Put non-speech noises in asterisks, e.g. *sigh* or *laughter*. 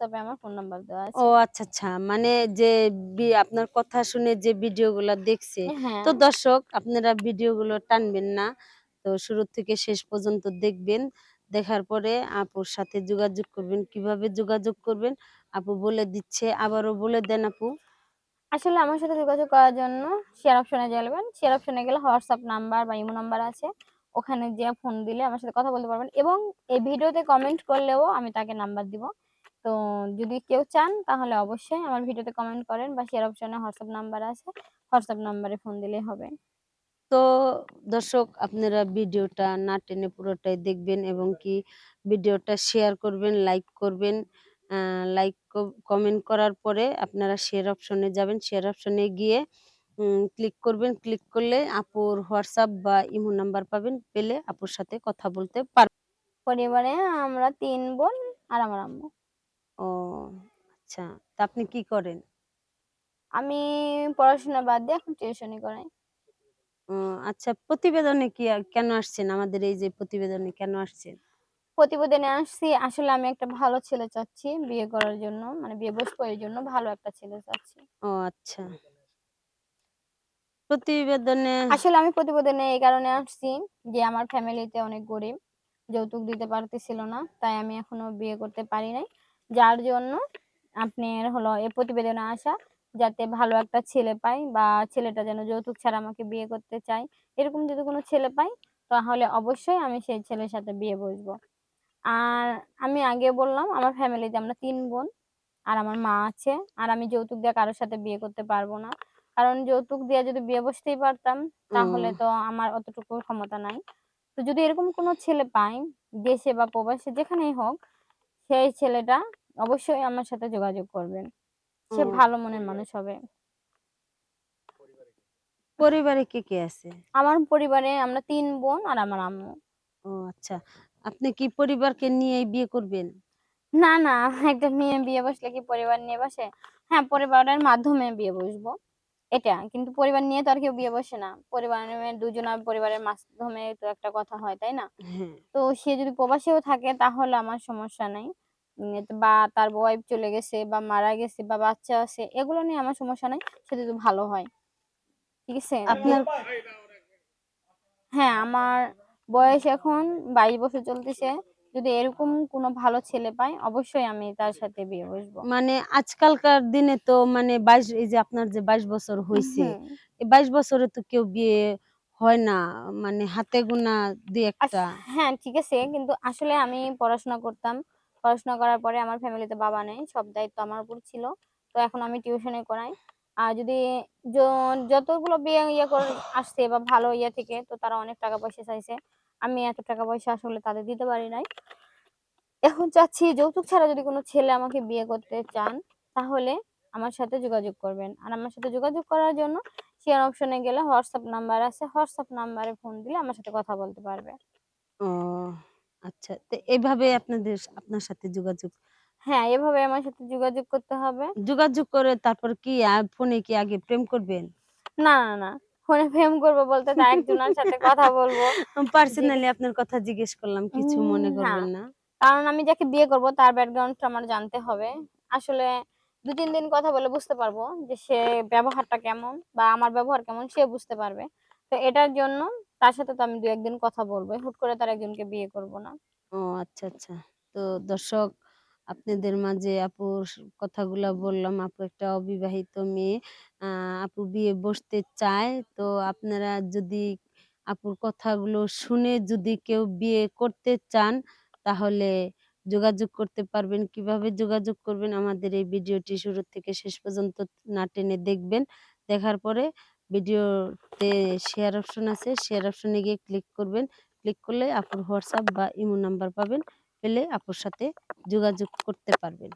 তবে আমার phone number দেওয়া ও আচ্ছা আচ্ছা। মানে যে আপনার কথা শুনে যে ভিডিওগুলো দেখছে হ্যাঁ। তো দর্শক আপনারা ভিডিওগুলো টানবেন না। তো শুরু থেকে শেষ পর্যন্ত দেখবেন। দেখার পরে আপুর সাথে যোগাযোগ করবেন কীভাবে যোগাযোগ করবেন? আপু বলে দিচ্ছে আবারও বলে দেন আপু। আসলে আমার সাথে যোগাযোগ করার জন্য শেয়ার অপশনে যাবেন। শেয়ার অপশনে গেলে হোয়াটসঅ্যাপ নাম্বার বা ইমো নাম্বার আছে। ওখানে যে ফোন দিলে আমার সাথে কথা বলতে পারবেন এবং এই ভিডিওতে কমেন্ট করলেও আমি তাকে নাম্বার দিব। তো যদি কেউ চান তাহলে অবশ্যই আমার ভিডিওতে কমেন্ট করেন বা শেয়ার অপশনে হোয়াটসঅ্যাপ নাম্বার আছে। হোয়াটসঅ্যাপ নাম্বারে ফোন দিলেই হবে। তো দর্শক আপনারা ভিডিওটা না টেনে পুরোটাই দেখবেন এবং কি ভিডিওটা শেয়ার করবেন লাইক করবেন। লাইক কমেন্ট করার পরে আপনারা শেয়ার অপশনে যাবেন। শেয়ার অপশনে গিয়ে ক্লিক করবেন। ক্লিক করলে আপুর হোয়াটসঅ্যাপ বা ইমো নাম্বার পাবেন। পেলে আপুর সাথে কথা বলতে পারবেন পরিবারে আমরা তিন বোন আর আমার আম্মু। ও আচ্ছা। তা আপনি কি করেন? আমি পড়াশোনা বাদ দিয়ে এখন টিউশনি করাই। ও আচ্ছা। প্রতিবেদনে কি কেন আসছেন? আমাদের এই যে প্রতিবেদনে কেন আসছেন? প্রতিবেদনে আসছি আসলে আমি একটা ভালো ছেলে চাচ্ছি বিয়ে করার জন্য। মানে বিয়ে বসবো এর জন্য ভালো একটা ছেলে চাচ্ছি। ও আচ্ছা। প্রতিবেদনে আসলে আমি প্রতিবেদনে এই কারণে আসছি যে আমার ফ্যামিলিতে অনেক গরিব যৌতুক দিতে পারতেছিল না তাই আমি এখনও বিয়ে করতে পারি নাই। যার জন্য আপনার হলো এই প্রতিবেদনে আসা যাতে ভালো একটা ছেলে পাই বা ছেলেটা যেন যৌতুক ছাড়া আমাকে বিয়ে করতে চায় এরকম যদি কোনো ছেলে পাই তাহলে অবশ্যই আমি সেই ছেলের সাথে বিয়ে বসবো। আর আমি আগে বললাম আমার ফ্যামিলিতে আমরা তিন বোন আর আমার মা আছে আর আমি যৌতুক দিয়ে কারোর সাথে বিয়ে করতে পারব না। কারণ যৌতুক দিয়ে যদি বিয়ে বসতেই পারতাম তাহলে তো আমার অতটুকু ক্ষমতা নাই। তো যদি এরকম কোনো ছেলে পাই দেশে বা প্রবাসে যেখানেই হোক সেই ছেলেটা অবশ্যই আমার সাথে যোগাযোগ করবেন। সে ভালো মনের মানুষ হবে। পরিবারে কে কে আছে? আমার পরিবারে আমরা তিন বোন আর আমার আম্মু। ও আচ্ছা আপনি কি পরিবারকে নিয়ে বিয়ে করবেন? না না *laughs* একটা মেয়ে বিয়ে বসলে কি পরিবার নিয়ে বসে? হ্যাঁ পরিবারের মাধ্যমে বিয়ে বসবো। এটা কিন্তু পরিবার নিয়ে তো আর কেউ বিয়ে বসে না। পরিবারের দুজনের পরিবারের মাধ্যমে তো একটা কথা হয় তাই না? হ্যাঁ। তো সে যদি প্রবাসেও থাকে তাহলে আমার সমস্যা নাই। বা তার ওয়াইফ চলে গেছে বা মারা গেছে বা বাচ্চা আছে এগুলো নিয়ে আমার সমস্যা নাই সে যদি ভালো হয়। ঠিক আছে? আপনার হ্যাঁ আমার বয়স এখন বাইশ বছর চলতেছে। যদি এরকম কোনো ভালো ছেলে পাই অবশ্যই আমি তার সাথে বিয়ে বসবো। মানে আজকালকার দিনে তো মানে বাইশ এই যে আপনার যে বাইশ বছর হয়েছে এই বাইশ বছরে তো কেউ বিয়ে হয় না মানে হাতে গোনা দুই একটা। হ্যাঁ ঠিক আছে কিন্তু আসলে আমি পড়াশোনা করতাম। পড়াশোনা করার পরে আমার ফ্যামিলিতে বাবা নেই সব দায়িত্ব আমার উপর ছিল। তো এখন আমি টিউশনে করাই। আর যদি যতগুলো বিয়ে ইয়ে করে আসছে বা ভালো ইয়ে থেকে তো তারা অনেক টাকা পয়সা চাইছে। আমি এত টাকা পয়সা আসলে তাদের দিতে পারি নাই। এখন চাচ্ছি যৌতুক ছাড়া যদি কোনো ছেলে আমাকে বিয়ে করতে চান তাহলে আমার সাথে যোগাযোগ করবেন। আর আমার সাথে যোগাযোগ করার জন্য শেয়ার অপশনে গেলে হোয়াটসঅ্যাপ নাম্বার আছে। হোয়াটসঅ্যাপ নাম্বারে ফোন দিলে আমার সাথে কথা বলতে পারবে। ও আচ্ছা। তো এইভাবে আপনাদের আপনার সাথে যোগাযোগ? হ্যাঁ এভাবে আমার সাথে যোগাযোগ করতে হবে। যোগাযোগ করে তারপর কি ফোনে কি আগে প্রেম করবেন? না না না। ফোনে প্রেম করব বলতে না একজনের সাথে কথা বলব। পার্সোনালি আপনার কথা জিজ্ঞেস করলাম কিছু মনে করবেন। না। কারণ আমি যাকে বিয়ে করব তার ব্যাকগ্রাউন্ডটা আমার জানতে হবে। আসলে দু তিন দিন কথা বলে বুঝতে পারব যে সে ব্যবহারটা কেমন বা আমার ব্যবহার কেমন সে বুঝতে পারবে। তো এটার জন্য তার সাথে তো আমি দু একদিন কথা বলব হুট করে তার একজনকে বিয়ে করব না। ও আচ্ছা আচ্ছা। তো দর্শক আপনাদের মাঝে আপুর কথাগুলো বললাম। আপু একটা অবিবাহিত মেয়ে। আপু বিয়ে বসতে চায়। তো আপনারা যদি আপুর কথাগুলো শুনে যদি কেউ বিয়ে করতে চান, তাহলে যোগাযোগ করতে পারবেন। কীভাবে যোগাযোগ করবেন আমাদের এই ভিডিওটি শুরু থেকে শেষ পর্যন্ত না টেনে দেখবেন। দেখার পরে ভিডিওতে শেয়ার অপশন আছে। শেয়ার অপশনে গিয়ে ক্লিক করবেন। ক্লিক করলে আপুর হোয়াটসঅ্যাপ বা ইমো নাম্বার পাবেন। পেলে আপুর সাথে যোগাযোগ করতে পারবেন।